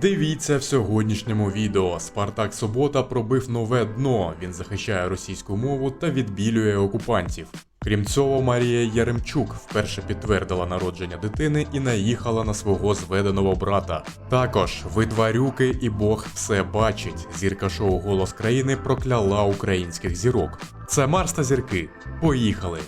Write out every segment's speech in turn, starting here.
Дивіться в сьогоднішньому відео. Спартак Субота пробив нове дно. Він захищає російську мову та відбілює окупантів. Крім цього, Марія Яремчук вперше підтвердила народження дитини і наїхала на свого зведеного брата. Також ви тварюки і Бог все бачить. Зірка шоу Голос країни прокляла українських зірок. Це Марс та зірки. Поїхали!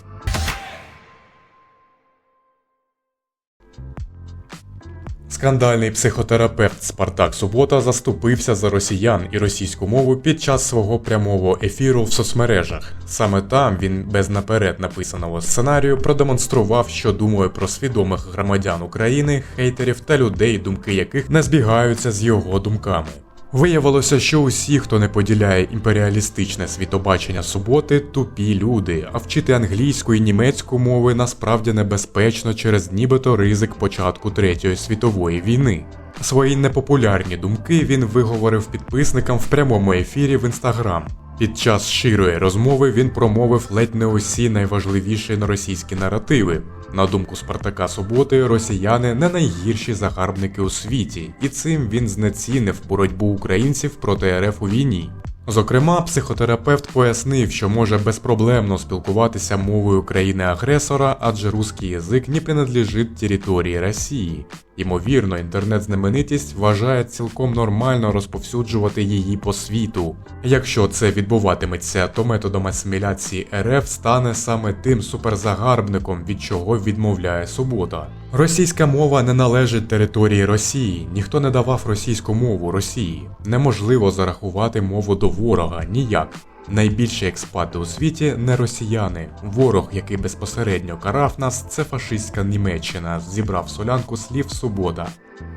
Скандальний психотерапевт Спартак Субота заступився за росіян і російську мову під час свого прямого ефіру в соцмережах. Саме там він без наперед написаного сценарію продемонстрував, що думає про свідомих громадян України, хейтерів та людей, думки яких не збігаються з його думками. Виявилося, що усі, хто не поділяє імперіалістичне світобачення суботи, тупі люди, а вчити англійську і німецьку мови насправді небезпечно через нібито ризик початку Третьої світової війни. Свої непопулярні думки він виговорив підписникам в прямому ефірі в інстаграм. Під час щирої розмови він промовив ледь не усі найважливіші російські наративи. На думку Спартака Суботи, росіяни не найгірші загарбники у світі, і цим він знецінив боротьбу українців проти РФ у війні. Зокрема, психотерапевт пояснив, що може безпроблемно спілкуватися мовою країни-агресора, адже русський язик не принадлежить території Росії. Ймовірно, інтернет-знаменитість вважає цілком нормально розповсюджувати її по світу. Якщо це відбуватиметься, то методом асиміляції РФ стане саме тим суперзагарбником, від чого відмовляє субота. Російська мова не належить території Росії, ніхто не давав російську мову Росії. Неможливо зарахувати мову до ворога ніяк. Найбільші експати у світі не росіяни. Ворог, який безпосередньо карав нас, це фашистська Німеччина, зібрав солянку слів субота.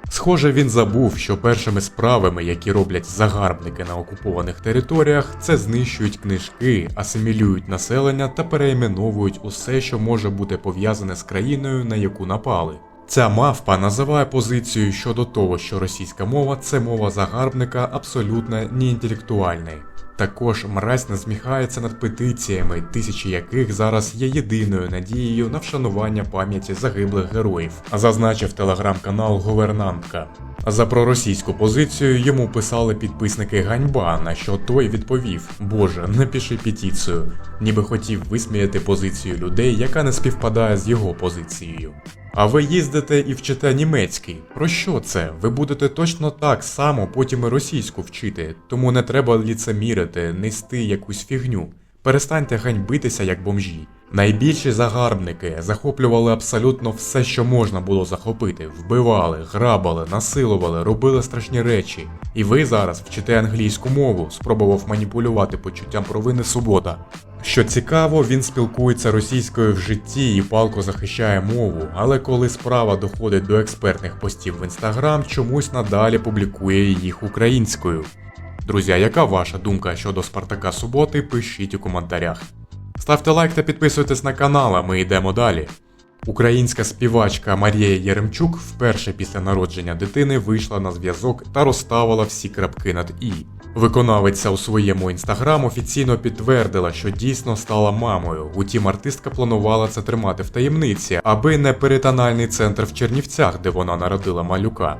Схоже, він забув, що першими справами, які роблять загарбники на окупованих територіях, це знищують книжки, асимілюють населення та переіменовують усе, що може бути пов'язане з країною, на яку напали. Ця мавпа називає позицію щодо того, що російська мова це мова загарбника абсолютно неінтелектуальною. Також мразь насміхається над петиціями, тисячі яких зараз є єдиною надією на вшанування пам'яті загиблих героїв, зазначив телеграм-канал Говернантка. За проросійську позицію йому писали підписники ганьба, на що той відповів: Боже, не пиши петицію, ніби хотів висміяти позицію людей, яка не співпадає з його позицією. А ви їздите і вчите німецький. Про що це? Ви будете точно так само потім і російську вчити, тому не треба ліцемірити, нести якусь фігню. Перестаньте ганьбитися як бомжі. Найбільші загарбники захоплювали абсолютно все, що можна було захопити, вбивали, грабали, насилували, робили страшні речі. І ви зараз вчите англійську мову, спробував маніпулювати почуттям провини субота. Що цікаво, він спілкується російською в житті і палко захищає мову, але коли справа доходить до експертних постів в інстаграм, чомусь надалі публікує їх українською. Друзі, яка ваша думка щодо Спартака Суботи? Пишіть у коментарях. Ставте лайк та підписуйтесь на канал, а ми йдемо далі. Українська співачка Марія Яремчук вперше після народження дитини вийшла на зв'язок та розставила всі крапки над і. Виконавиця у своєму інстаграм офіційно підтвердила, що дійсно стала мамою. Утім, артистка планувала це тримати в таємниці, аби не перитональний центр в Чернівцях, де вона народила малюка.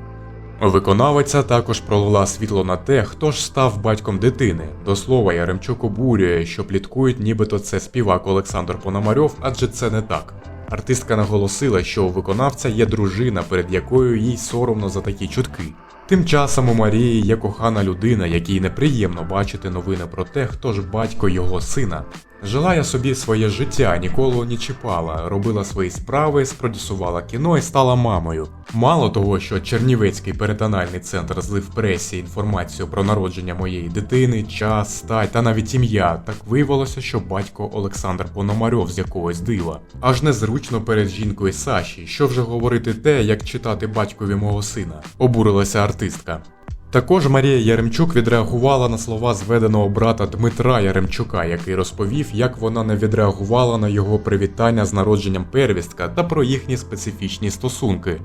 Виконавиця також пролила світло на те, хто ж став батьком дитини. До слова, Яремчук обурює, що пліткують, нібито це співак Олександр Пономарьов, адже це не так. Артистка наголосила, що у виконавця є дружина, перед якою їй соромно за такі чутки. Тим часом у Марії є кохана людина, якій неприємно бачити новини про те, хто ж батько його сина. Жила я собі своє життя, ніколи не чіпала, робила свої справи, спродюсувала кіно і стала мамою. Мало того, що Чернівецький перитональний центр злив пресі інформацію про народження моєї дитини, час, стать та навіть ім'я, так виявилося, що батько Олександр Пономарьов з якогось дива. Аж незручно перед жінкою Саші, що вже говорити те, як читати батькові мого сина. Обурилася артистка. Також Марія Яремчук відреагувала на слова зведеного брата Дмитра Яремчука, який розповів, як вона не відреагувала на його привітання з народженням первістка та про їхні специфічні стосунки.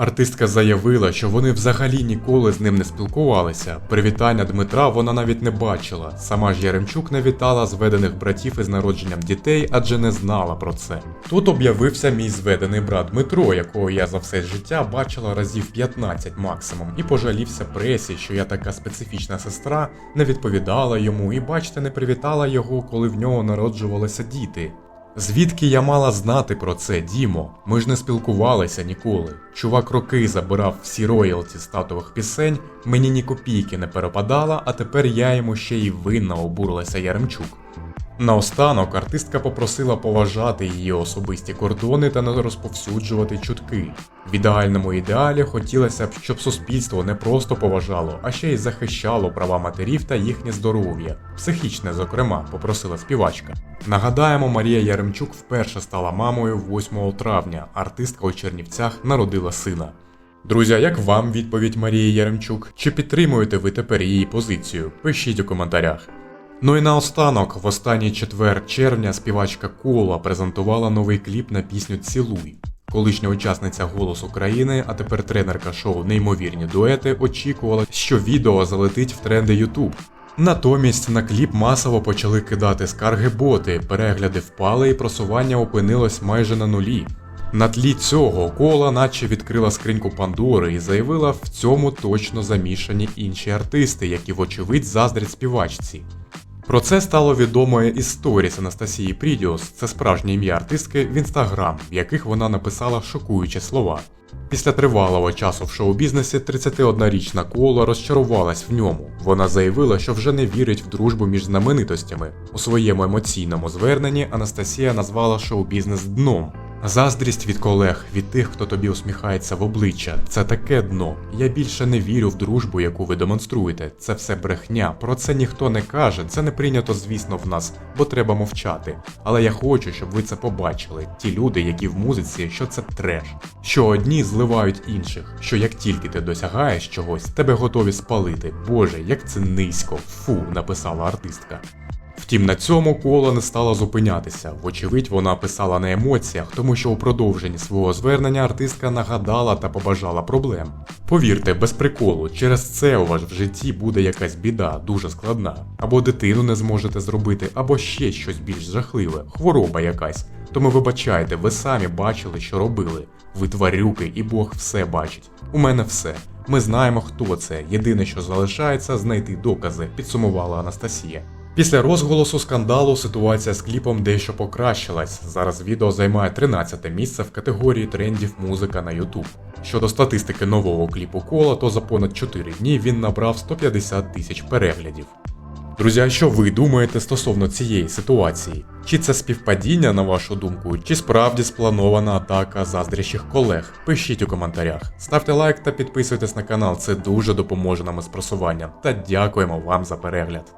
Артистка заявила, що вони взагалі ніколи з ним не спілкувалися. Привітання Дмитра вона навіть не бачила. Сама ж Яремчук не вітала зведених братів із народженням дітей, адже не знала про це. Тут об'явився мій зведений брат Дмитро, якого я за все життя бачила разів 15 максимум, і пожалівся пресі, що я така специфічна сестра, не відповідала йому і, бачите, не привітала його, коли в нього народжувалися діти. Звідки я мала знати про це, Дімо? Ми ж не спілкувалися ніколи. Чувак роки забирав всі роялті статових пісень, мені ні копійки не перепадала, а тепер я йому ще й винна обурилася Яремчук. Наостанок артистка попросила поважати її особисті кордони та не розповсюджувати чутки. В ідеальному ідеалі хотілося б, щоб суспільство не просто поважало, а ще й захищало права матерів та їхнє здоров'я, психічне, зокрема, попросила співачка. Нагадаємо, Марія Яремчук вперше стала мамою 8 травня. Артистка у Чернівцях народила сина. Друзі, як вам відповідь Марії Яремчук? Чи підтримуєте ви тепер її позицію? Пишіть у коментарях. Ну і наостанок, в останній четвер червня співачка Кола презентувала новий кліп на пісню Цілуй. Колишня учасниця «Голос України, а тепер тренерка шоу Неймовірні дуети очікувала, що відео залетить в тренди YouTube. Натомість на кліп масово почали кидати скарги боти, перегляди впали і просування опинилось майже на нулі. На тлі цього кола наче відкрила скриньку Пандори і заявила, в цьому точно замішані інші артисти, які вочевидь заздрять співачці. Про це стало відомо із сторіс Анастасії Прідіус, це справжнє ім'я артистки в інстаграм, в яких вона написала шокуючі слова. Після тривалого часу в шоу-бізнесі 31-річна Кола розчарувалась в ньому. Вона заявила, що вже не вірить в дружбу між знаменитостями. У своєму емоційному зверненні Анастасія назвала шоу-бізнес дном. Заздрість від колег, від тих, хто тобі усміхається в обличчя, це таке дно. Я більше не вірю в дружбу, яку ви демонструєте. Це все брехня. Про це ніхто не каже. Це не прийнято, звісно, в нас, бо треба мовчати. Але я хочу, щоб ви це побачили. Ті люди, які в музиці, що це треш. Що одні зливають інших, що як тільки ти досягаєш чогось, тебе готові спалити. Боже, як це низько. Фу, написала артистка. Втім, на цьому кола не стала зупинятися. Вочевидь, вона писала на емоціях, тому що у продовженні свого звернення артистка нагадала та побажала проблем. Повірте, без приколу, через це у вас в житті буде якась біда, дуже складна. Або дитину не зможете зробити, або ще щось більш жахливе, хвороба якась. Тому вибачайте, ви самі бачили, що робили. Ви тварюки, і Бог все бачить. У мене все. Ми знаємо, хто це. Єдине, що залишається, знайти докази, підсумувала Анастасія. Після розголосу скандалу ситуація з кліпом дещо покращилась. Зараз відео займає 13 місце в категорії трендів музика на YouTube. Щодо статистики нового кліпу кола, то за понад 4 дні він набрав 150 тисяч переглядів. Друзі, а що ви думаєте стосовно цієї ситуації? Чи це співпадіння, на вашу думку, чи справді спланована атака заздрящих колег? Пишіть у коментарях. Ставте лайк та підписуйтесь на канал, це дуже допоможе нам із просуванням. Та дякуємо вам за перегляд.